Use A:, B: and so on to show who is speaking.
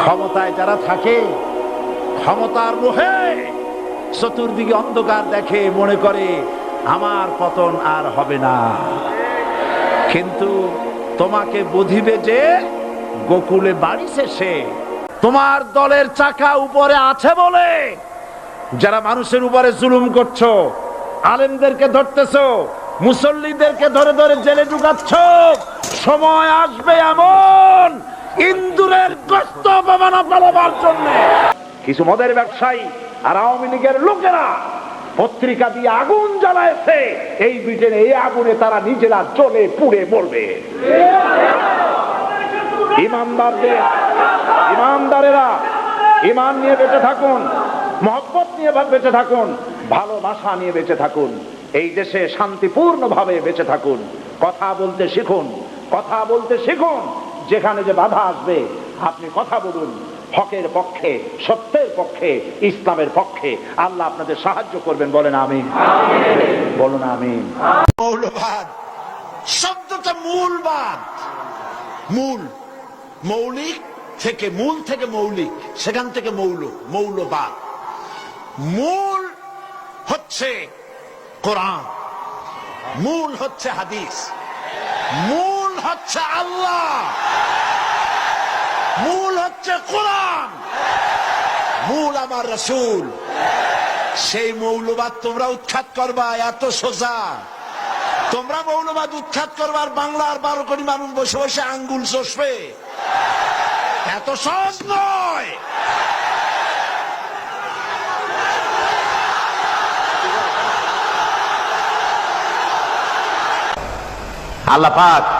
A: ক্ষমতায় যারা থাকে, ক্ষমতার মোহে চতুর্দিকে অন্ধকার দেখে মনে করে, আমার পতন আর হবে না। কিন্তু তোমাকে বুঝিবে যে, গোকুলে বাড়ি শেষে তোমার দলের চাকা উপরে আছে বলে যারা মানুষের উপরে জুলুম করছ, আলেমদেরকে ধরতেছো, মুসল্লিদেরকে ধরে ধরে জেলে ঢুকাচ্ছ, সময় আসবে এমন ইন্দুরের গ্রস্ত অপমানা পালাবার জন্য। কিছু মদের ব্যবসায়ী আর আওয়ামী লীগের লোকেরা পত্রিকা দিয়ে আগুন জ্বালায়ছে এই ব্রিটেনে এই আগুনে তারা নিজেরা চলে পুড়ে মরবে। ইমানদারদের, ইমানদারেরা, ইমান নিয়ে বেঁচে থাকুন, মহব্বত নিয়ে বেঁচে থাকুন, ভালোবাসা নিয়ে বেঁচে থাকুন, এই দেশে শান্তিপূর্ণ ভাবে বেঁচে থাকুন। কথা বলতে শিখুন, কথা বলতে শিখুন। যেখানে যে বাধা আসবে, আপনি কথা বলুন। হকের পক্ষে, সত্যের পক্ষে, ইসলামের পক্ষে। আল্লাহ আপনাদের সাহায্য করবেন, বলেন আমি বলুন আমি
B: মৌলবাদ। শব্দটা মূলবাদ। মূল। মৌলিক থেকে মূল থেকে মৌলিক, সেখান থেকে মৌল, মৌলবাদ। মূল হচ্ছে কোরআন। মূল হচ্ছে হাদিস। মূল হচ্ছে আল্লাহ। মূল হচ্ছে কোরআন। মূল আমার রসুল। সেই মৌলবাদ তোমরা উৎখাত করবা, এত সোজা। তোমরা মৌলবাদ উৎখাত করবার বাংলার বারো কোটি মানুষ বসে বসে আঙ্গুল চষবে। এত সহজ নয়।
A: আল্লাহ পাক